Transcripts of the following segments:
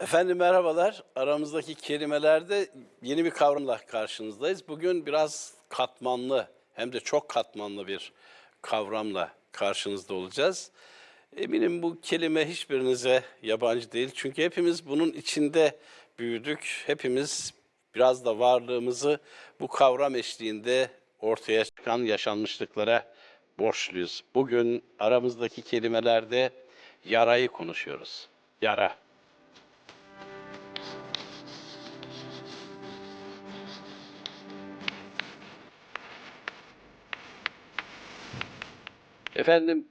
Efendim merhabalar. Aramızdaki kelimelerde yeni bir kavramla karşınızdayız. Bugün biraz katmanlı hem de çok katmanlı bir kavramla karşınızda olacağız. Eminim bu kelime hiçbirinize yabancı değil. Çünkü hepimiz bunun içinde büyüdük. Hepimiz biraz da varlığımızı bu kavram eşliğinde ortaya çıkan yaşanmışlıklara borçluyuz. Bugün aramızdaki kelimelerde yarayı konuşuyoruz. Yara. Efendim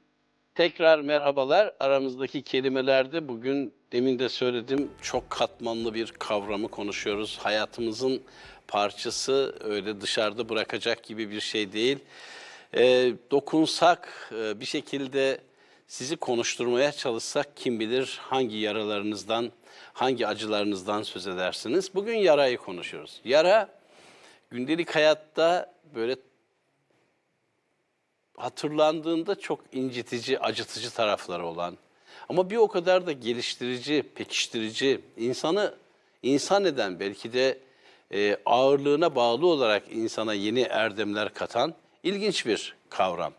tekrar merhabalar. Aramızdaki kelimelerde bugün demin de söyledim çok katmanlı bir kavramı konuşuyoruz. Hayatımızın parçası öyle dışarıda bırakacak gibi bir şey değil. Ee, dokunsak e, bir şekilde sizi konuşturmaya çalışsak kim bilir hangi yaralarınızdan, hangi acılarınızdan söz edersiniz. Bugün yarayı konuşuyoruz. Yara gündelik hayatta böyle hatırlandığında çok incitici, acıtıcı tarafları olan ama bir o kadar da geliştirici, pekiştirici, insanı insan eden belki de e, ağırlığına bağlı olarak insana yeni erdemler katan ilginç bir kavram.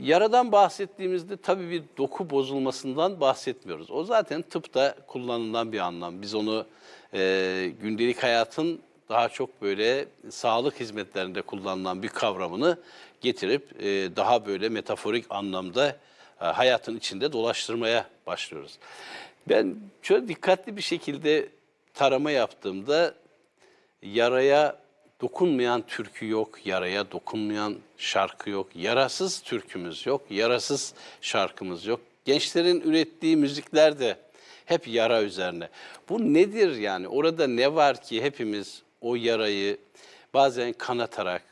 Yaradan bahsettiğimizde tabii bir doku bozulmasından bahsetmiyoruz. O zaten tıpta kullanılan bir anlam. Biz onu e, gündelik hayatın daha çok böyle sağlık hizmetlerinde kullanılan bir kavramını getirip e, daha böyle metaforik anlamda e, hayatın içinde dolaştırmaya başlıyoruz. Ben şöyle dikkatli bir şekilde tarama yaptığımda yaraya dokunmayan türkü yok, yaraya dokunmayan şarkı yok, yarasız türkümüz yok, yarasız şarkımız yok. Gençlerin ürettiği müzikler de hep yara üzerine. Bu nedir yani? Orada ne var ki hepimiz o yarayı bazen kanatarak,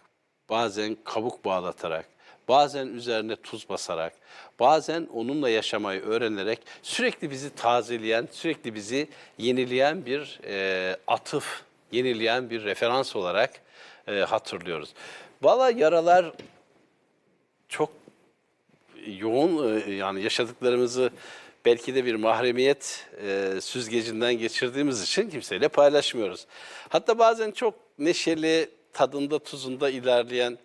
bazen kabuk bağlatarak, bazen üzerine tuz basarak, bazen onunla yaşamayı öğrenerek sürekli bizi tazeleyen, sürekli bizi yenileyen bir e, atıf, yenileyen bir referans olarak e, hatırlıyoruz. Valla yaralar çok yoğun e, yani yaşadıklarımızı belki de bir mahremiyet e, süzgecinden geçirdiğimiz için kimseyle paylaşmıyoruz. Hatta bazen çok neşeli, tadında tuzunda ilerleyen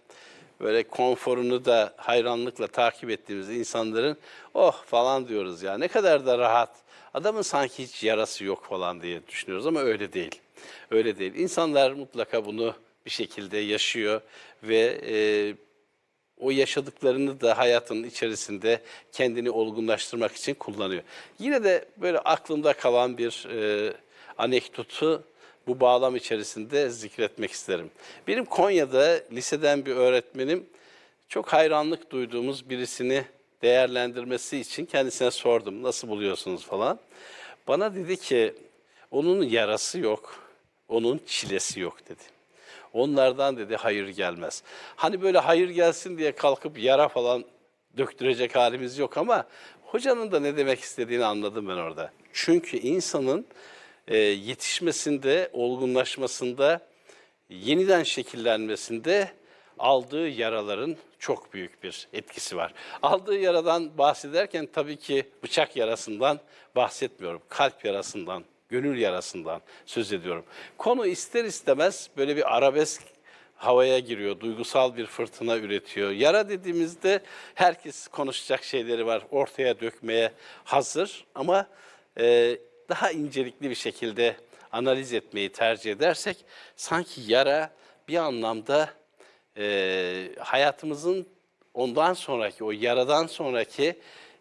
böyle konforunu da hayranlıkla takip ettiğimiz insanların oh falan diyoruz ya ne kadar da rahat. Adamın sanki hiç yarası yok falan diye düşünüyoruz ama öyle değil. Öyle değil. İnsanlar mutlaka bunu bir şekilde yaşıyor ve e, o yaşadıklarını da hayatının içerisinde kendini olgunlaştırmak için kullanıyor. Yine de böyle aklımda kalan bir e, anekdotu bu bağlam içerisinde zikretmek isterim. Benim Konya'da liseden bir öğretmenim çok hayranlık duyduğumuz birisini değerlendirmesi için kendisine sordum. Nasıl buluyorsunuz falan. Bana dedi ki onun yarası yok, onun çilesi yok dedi. Onlardan dedi hayır gelmez. Hani böyle hayır gelsin diye kalkıp yara falan döktürecek halimiz yok ama hocanın da ne demek istediğini anladım ben orada. Çünkü insanın e, yetişmesinde, olgunlaşmasında, yeniden şekillenmesinde aldığı yaraların çok büyük bir etkisi var. Aldığı yaradan bahsederken tabii ki bıçak yarasından bahsetmiyorum. Kalp yarasından, gönül yarasından söz ediyorum. Konu ister istemez böyle bir arabesk havaya giriyor, duygusal bir fırtına üretiyor. Yara dediğimizde herkes konuşacak şeyleri var, ortaya dökmeye hazır ama e, daha incelikli bir şekilde analiz etmeyi tercih edersek sanki yara bir anlamda e, hayatımızın ondan sonraki, o yaradan sonraki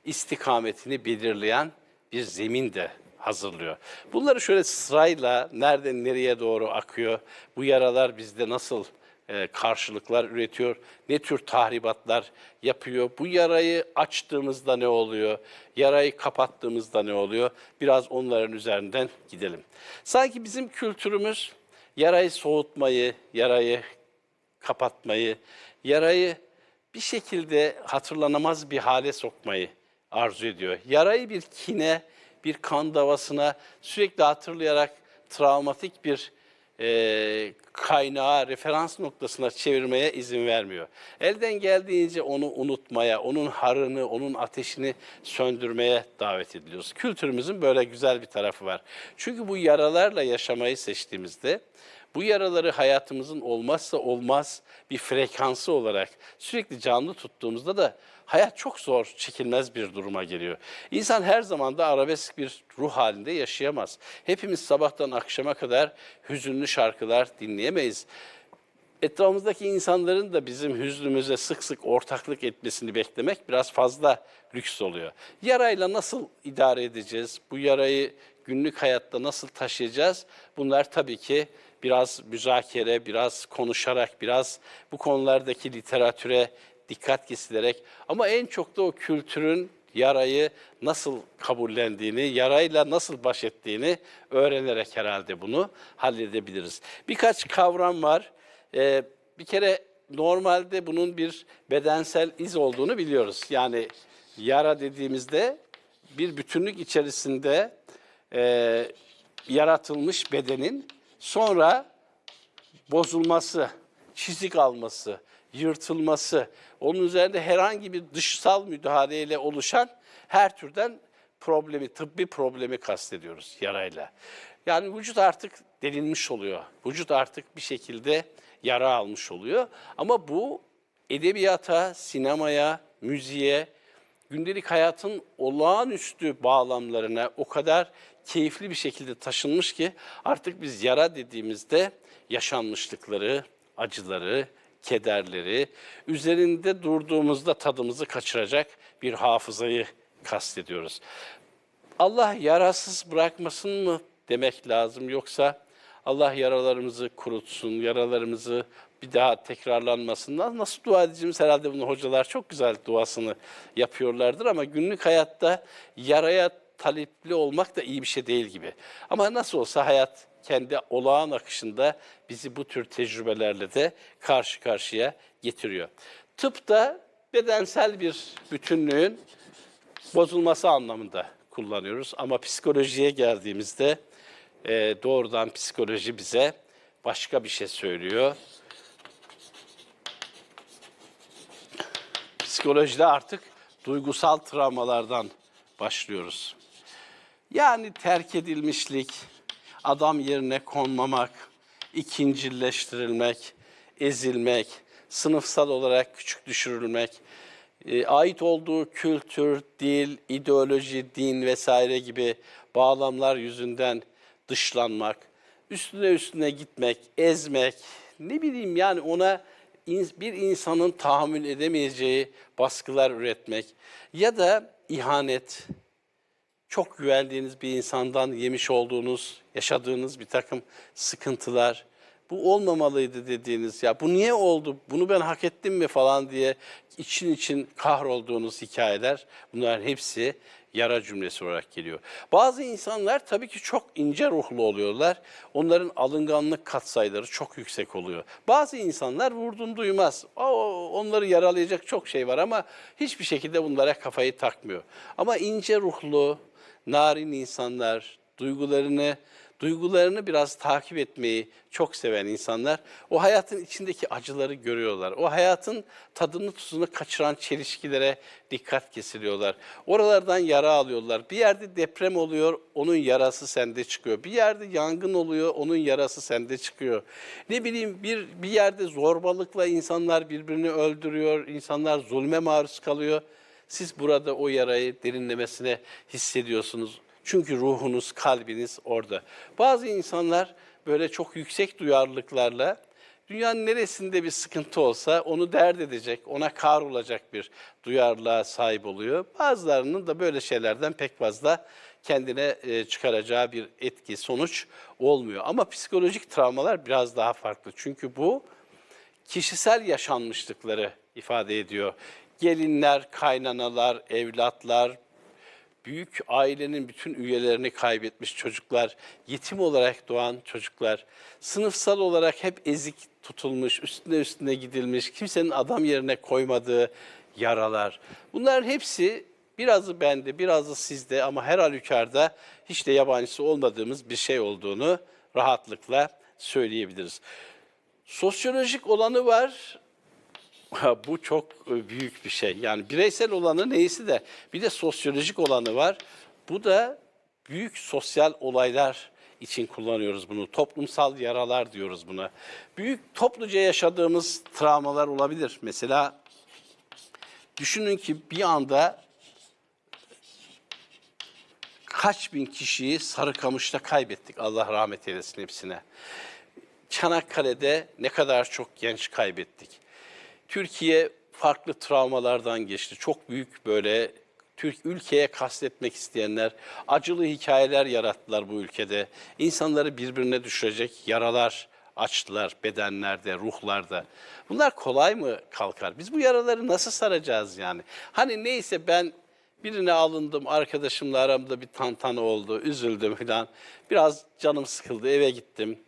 istikametini belirleyen bir zemin de hazırlıyor. Bunları şöyle sırayla nereden nereye doğru akıyor, bu yaralar bizde nasıl e, karşılıklar üretiyor, ne tür tahribatlar yapıyor, bu yarayı açtığımızda ne oluyor, yarayı kapattığımızda ne oluyor, biraz onların üzerinden gidelim. Sanki bizim kültürümüz yarayı soğutmayı, yarayı kapatmayı, yarayı bir şekilde hatırlanamaz bir hale sokmayı arzu ediyor. Yarayı bir kine, bir kan davasına sürekli hatırlayarak travmatik bir e, kaynağa, referans noktasına çevirmeye izin vermiyor. Elden geldiğince onu unutmaya, onun harını, onun ateşini söndürmeye davet ediliyoruz. Kültürümüzün böyle güzel bir tarafı var. Çünkü bu yaralarla yaşamayı seçtiğimizde bu yaraları hayatımızın olmazsa olmaz bir frekansı olarak sürekli canlı tuttuğumuzda da hayat çok zor, çekilmez bir duruma geliyor. İnsan her zaman da arabesk bir ruh halinde yaşayamaz. Hepimiz sabahtan akşama kadar hüzünlü şarkılar dinleyemeyiz. Etrafımızdaki insanların da bizim hüznümüze sık sık ortaklık etmesini beklemek biraz fazla lüks oluyor. Yarayla nasıl idare edeceğiz? Bu yarayı günlük hayatta nasıl taşıyacağız? Bunlar tabii ki biraz müzakere, biraz konuşarak, biraz bu konulardaki literatüre dikkat kesilerek ama en çok da o kültürün yarayı nasıl kabullendiğini, yarayla nasıl baş ettiğini öğrenerek herhalde bunu halledebiliriz. Birkaç kavram var. Ee, bir kere normalde bunun bir bedensel iz olduğunu biliyoruz. Yani yara dediğimizde bir bütünlük içerisinde e, yaratılmış bedenin sonra bozulması, çizik alması, yırtılması, onun üzerinde herhangi bir dışsal müdahaleyle oluşan her türden problemi, tıbbi problemi kastediyoruz yarayla. Yani vücut artık delinmiş oluyor. Vücut artık bir şekilde yara almış oluyor. Ama bu edebiyata, sinemaya, müziğe, gündelik hayatın olağanüstü bağlamlarına o kadar keyifli bir şekilde taşınmış ki artık biz yara dediğimizde yaşanmışlıkları, acıları, kederleri, üzerinde durduğumuzda tadımızı kaçıracak bir hafızayı kastediyoruz. Allah yarasız bırakmasın mı demek lazım yoksa Allah yaralarımızı kurutsun, yaralarımızı bir daha tekrarlanmasından nasıl dua edeceğimiz herhalde bunu hocalar çok güzel duasını yapıyorlardır ama günlük hayatta yaraya talepli olmak da iyi bir şey değil gibi. Ama nasıl olsa hayat kendi olağan akışında bizi bu tür tecrübelerle de karşı karşıya getiriyor. Tıpta bedensel bir bütünlüğün bozulması anlamında kullanıyoruz. Ama psikolojiye geldiğimizde e, doğrudan psikoloji bize başka bir şey söylüyor. Psikolojide artık duygusal travmalardan başlıyoruz. Yani terk edilmişlik, adam yerine konmamak, ikincilleştirilmek, ezilmek, sınıfsal olarak küçük düşürülmek, e, ait olduğu kültür, dil, ideoloji, din vesaire gibi bağlamlar yüzünden dışlanmak, üstüne üstüne gitmek, ezmek, ne bileyim yani ona bir insanın tahammül edemeyeceği baskılar üretmek ya da ihanet, çok güvendiğiniz bir insandan yemiş olduğunuz, yaşadığınız bir takım sıkıntılar, bu olmamalıydı dediğiniz, ya bu niye oldu, bunu ben hak ettim mi falan diye için için kahrolduğunuz hikayeler, bunlar hepsi yara cümlesi olarak geliyor. Bazı insanlar tabii ki çok ince ruhlu oluyorlar. Onların alınganlık katsayıları çok yüksek oluyor. Bazı insanlar vurdum duymaz. O, onları yaralayacak çok şey var ama hiçbir şekilde bunlara kafayı takmıyor. Ama ince ruhlu, narin insanlar, duygularını duygularını biraz takip etmeyi çok seven insanlar o hayatın içindeki acıları görüyorlar. O hayatın tadını tuzunu kaçıran çelişkilere dikkat kesiliyorlar. Oralardan yara alıyorlar. Bir yerde deprem oluyor, onun yarası sende çıkıyor. Bir yerde yangın oluyor, onun yarası sende çıkıyor. Ne bileyim bir bir yerde zorbalıkla insanlar birbirini öldürüyor, insanlar zulme maruz kalıyor. Siz burada o yarayı derinlemesine hissediyorsunuz. Çünkü ruhunuz, kalbiniz orada. Bazı insanlar böyle çok yüksek duyarlılıklarla dünyanın neresinde bir sıkıntı olsa onu dert edecek, ona kahrolacak bir duyarlılığa sahip oluyor. Bazılarının da böyle şeylerden pek fazla kendine e, çıkaracağı bir etki, sonuç olmuyor. Ama psikolojik travmalar biraz daha farklı. Çünkü bu kişisel yaşanmışlıkları ifade ediyor. Gelinler, kaynanalar, evlatlar, büyük ailenin bütün üyelerini kaybetmiş çocuklar, yetim olarak doğan çocuklar, sınıfsal olarak hep ezik tutulmuş, üstüne üstüne gidilmiş, kimsenin adam yerine koymadığı yaralar. Bunların hepsi birazı bende, birazı sizde ama her halükarda hiç de yabancısı olmadığımız bir şey olduğunu rahatlıkla söyleyebiliriz. Sosyolojik olanı var. Bu çok e, büyük bir şey. Yani bireysel olanı neyse de bir de sosyolojik olanı var. Bu da büyük sosyal olaylar için kullanıyoruz bunu. Toplumsal yaralar diyoruz buna. Büyük topluca yaşadığımız travmalar olabilir. Mesela düşünün ki bir anda kaç bin kişiyi Sarıkamış'ta kaybettik. Allah rahmet eylesin hepsine. Çanakkale'de ne kadar çok genç kaybettik. Türkiye farklı travmalardan geçti. Çok büyük böyle Türk ülkeye kastetmek isteyenler acılı hikayeler yarattılar bu ülkede. İnsanları birbirine düşürecek yaralar açtılar bedenlerde, ruhlarda. Bunlar kolay mı kalkar? Biz bu yaraları nasıl saracağız yani? Hani neyse ben birine alındım, arkadaşımla aramda bir tantana oldu, üzüldüm falan. Biraz canım sıkıldı, eve gittim.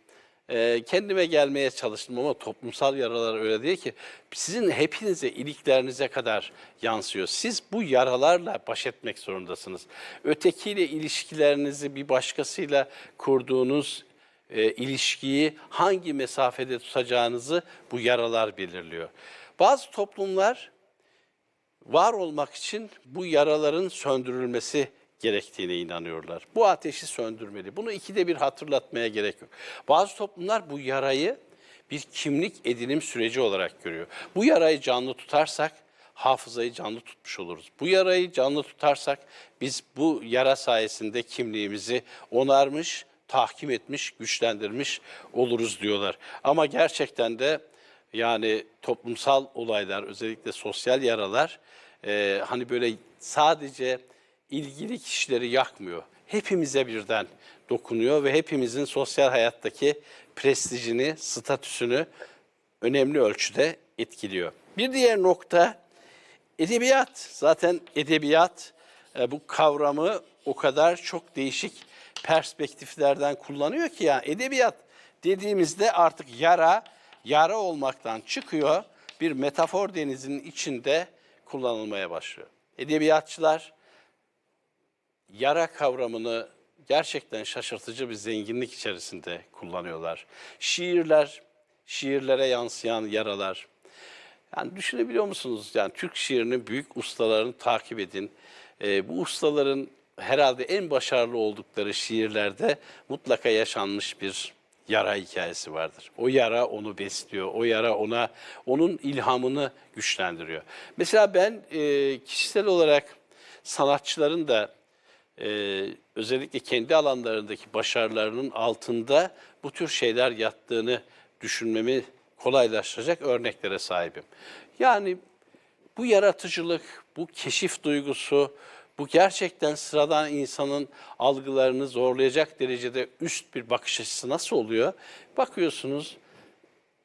Ee, kendime gelmeye çalıştım ama toplumsal yaralar öyle değil ki. Sizin hepinize, iliklerinize kadar yansıyor. Siz bu yaralarla baş etmek zorundasınız. Ötekiyle ilişkilerinizi bir başkasıyla kurduğunuz e, ilişkiyi hangi mesafede tutacağınızı bu yaralar belirliyor. Bazı toplumlar var olmak için bu yaraların söndürülmesi gerektiğine inanıyorlar. Bu ateşi söndürmeli. Bunu ikide bir hatırlatmaya gerek yok. Bazı toplumlar bu yarayı bir kimlik edinim süreci olarak görüyor. Bu yarayı canlı tutarsak hafızayı canlı tutmuş oluruz. Bu yarayı canlı tutarsak biz bu yara sayesinde kimliğimizi onarmış, tahkim etmiş, güçlendirmiş oluruz diyorlar. Ama gerçekten de yani toplumsal olaylar, özellikle sosyal yaralar e, hani böyle sadece ilgili kişileri yakmıyor. Hepimize birden dokunuyor ve hepimizin sosyal hayattaki prestijini, statüsünü önemli ölçüde etkiliyor. Bir diğer nokta edebiyat. Zaten edebiyat e, bu kavramı o kadar çok değişik perspektiflerden kullanıyor ki ya edebiyat dediğimizde artık yara yara olmaktan çıkıyor. Bir metafor denizinin içinde kullanılmaya başlıyor. Edebiyatçılar yara kavramını gerçekten şaşırtıcı bir zenginlik içerisinde kullanıyorlar. Şiirler, şiirlere yansıyan yaralar. Yani düşünebiliyor musunuz? Yani Türk şiirinin büyük ustalarını takip edin. Ee, bu ustaların herhalde en başarılı oldukları şiirlerde mutlaka yaşanmış bir yara hikayesi vardır. O yara onu besliyor, o yara ona onun ilhamını güçlendiriyor. Mesela ben e, kişisel olarak sanatçıların da e, özellikle kendi alanlarındaki başarılarının altında bu tür şeyler yattığını düşünmemi kolaylaştıracak örneklere sahibim. Yani bu yaratıcılık, bu keşif duygusu, bu gerçekten sıradan insanın algılarını zorlayacak derecede üst bir bakış açısı nasıl oluyor? Bakıyorsunuz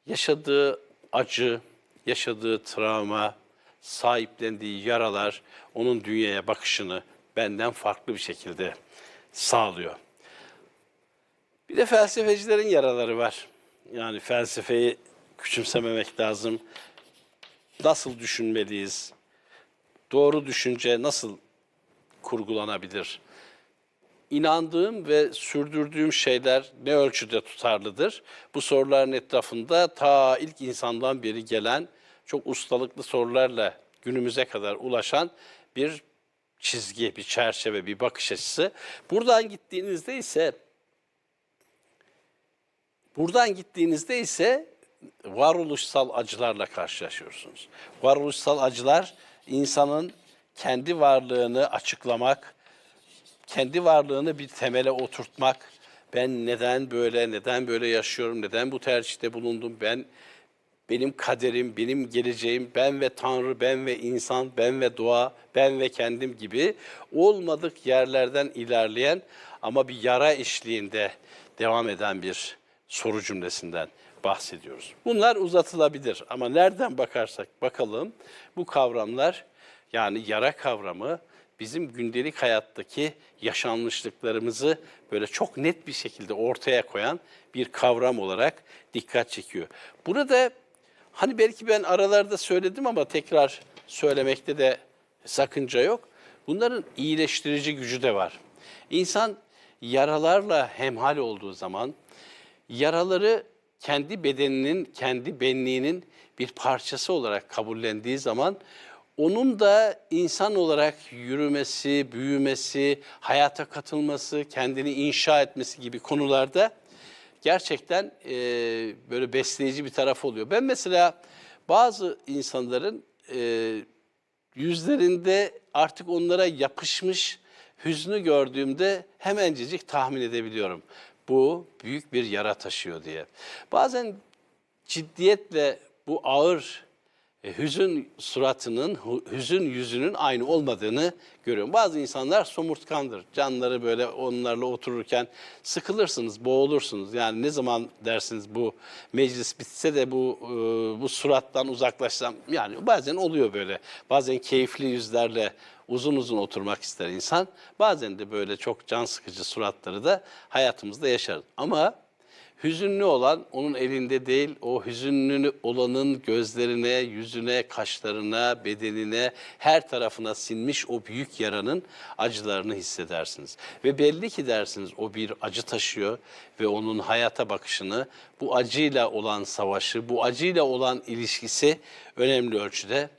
yaşadığı acı, yaşadığı travma, sahiplendiği yaralar onun dünyaya bakışını benden farklı bir şekilde sağlıyor. Bir de felsefecilerin yaraları var. Yani felsefeyi küçümsememek lazım. Nasıl düşünmeliyiz? Doğru düşünce nasıl kurgulanabilir? İnandığım ve sürdürdüğüm şeyler ne ölçüde tutarlıdır? Bu soruların etrafında ta ilk insandan beri gelen çok ustalıklı sorularla günümüze kadar ulaşan bir çizgi, bir çerçeve, bir bakış açısı. Buradan gittiğinizde ise buradan gittiğinizde ise varoluşsal acılarla karşılaşıyorsunuz. Varoluşsal acılar insanın kendi varlığını açıklamak, kendi varlığını bir temele oturtmak, ben neden böyle, neden böyle yaşıyorum, neden bu tercihte bulundum, ben benim kaderim, benim geleceğim, ben ve Tanrı, ben ve insan, ben ve doğa, ben ve kendim gibi olmadık yerlerden ilerleyen ama bir yara eşliğinde devam eden bir soru cümlesinden bahsediyoruz. Bunlar uzatılabilir ama nereden bakarsak bakalım bu kavramlar yani yara kavramı bizim gündelik hayattaki yaşanmışlıklarımızı böyle çok net bir şekilde ortaya koyan bir kavram olarak dikkat çekiyor. Burada hani belki ben aralarda söyledim ama tekrar söylemekte de sakınca yok. Bunların iyileştirici gücü de var. İnsan yaralarla hemhal olduğu zaman yaraları kendi bedeninin, kendi benliğinin bir parçası olarak kabullendiği zaman onun da insan olarak yürümesi, büyümesi, hayata katılması, kendini inşa etmesi gibi konularda gerçekten e, böyle besleyici bir taraf oluyor. Ben mesela bazı insanların e, yüzlerinde artık onlara yapışmış hüznü gördüğümde hemencecik tahmin edebiliyorum. Bu büyük bir yara taşıyor diye. Bazen ciddiyetle bu ağır e, hüzün suratının, hüzün yüzünün aynı olmadığını görüyorum. Bazı insanlar somurtkandır. Canları böyle onlarla otururken sıkılırsınız, boğulursunuz. Yani ne zaman dersiniz bu meclis bitse de bu e, bu surattan uzaklaşsam yani bazen oluyor böyle. Bazen keyifli yüzlerle uzun uzun oturmak ister insan. Bazen de böyle çok can sıkıcı suratları da hayatımızda yaşarız. Ama Hüzünlü olan onun elinde değil, o hüzünlü olanın gözlerine, yüzüne, kaşlarına, bedenine, her tarafına sinmiş o büyük yaranın acılarını hissedersiniz. Ve belli ki dersiniz o bir acı taşıyor ve onun hayata bakışını, bu acıyla olan savaşı, bu acıyla olan ilişkisi önemli ölçüde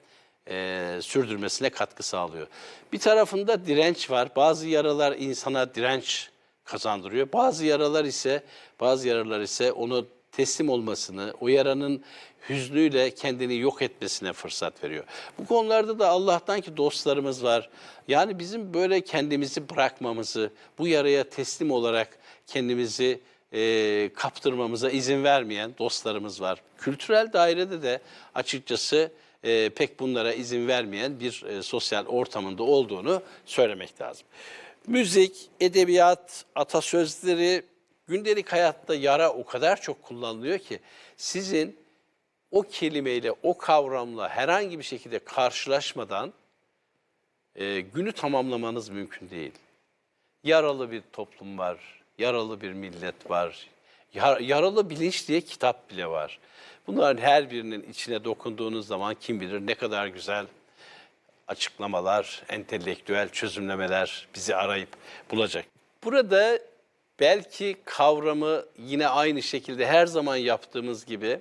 e, sürdürmesine katkı sağlıyor. Bir tarafında direnç var. Bazı yaralar insana direnç kazandırıyor. Bazı yaralar ise bazı yaralar ise onu teslim olmasını, o yaranın hüznüyle kendini yok etmesine fırsat veriyor. Bu konularda da Allah'tan ki dostlarımız var. Yani bizim böyle kendimizi bırakmamızı, bu yaraya teslim olarak kendimizi e, kaptırmamıza izin vermeyen dostlarımız var. Kültürel dairede de açıkçası e, pek bunlara izin vermeyen bir e, sosyal ortamında olduğunu söylemek lazım. Müzik, edebiyat, atasözleri gündelik hayatta yara o kadar çok kullanılıyor ki sizin o kelimeyle, o kavramla herhangi bir şekilde karşılaşmadan e, günü tamamlamanız mümkün değil. Yaralı bir toplum var, yaralı bir millet var, yar- yaralı bilinç diye kitap bile var. Bunların her birinin içine dokunduğunuz zaman kim bilir ne kadar güzel açıklamalar, entelektüel çözümlemeler bizi arayıp bulacak. Burada belki kavramı yine aynı şekilde her zaman yaptığımız gibi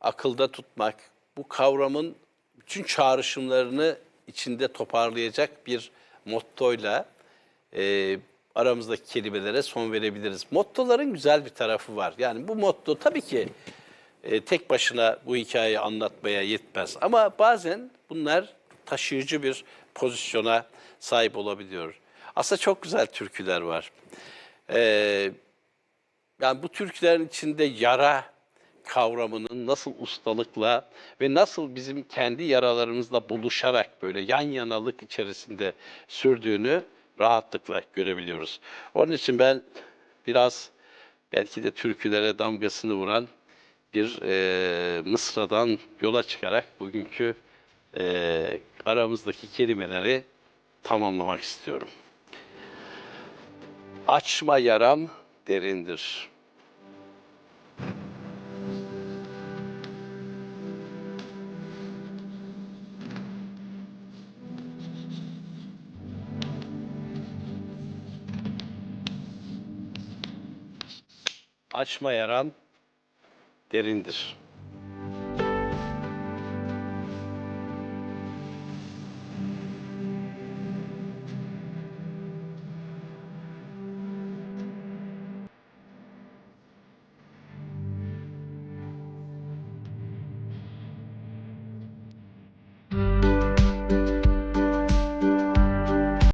akılda tutmak, bu kavramın bütün çağrışımlarını içinde toparlayacak bir mottoyla e, aramızdaki kelimelere son verebiliriz. Mottoların güzel bir tarafı var. Yani bu motto tabii ki e, tek başına bu hikayeyi anlatmaya yetmez. Ama bazen bunlar taşıyıcı bir pozisyona sahip olabiliyor. Aslında çok güzel türküler var. E, yani bu türkülerin içinde yara kavramının nasıl ustalıkla ve nasıl bizim kendi yaralarımızla buluşarak böyle yan yanalık içerisinde sürdüğünü rahatlıkla görebiliyoruz. Onun için ben biraz belki de türkülere damgasını vuran bir e, mısradan yola çıkarak bugünkü e, aramızdaki kelimeleri tamamlamak istiyorum. Açma yaram derindir. Açma yaram derindir.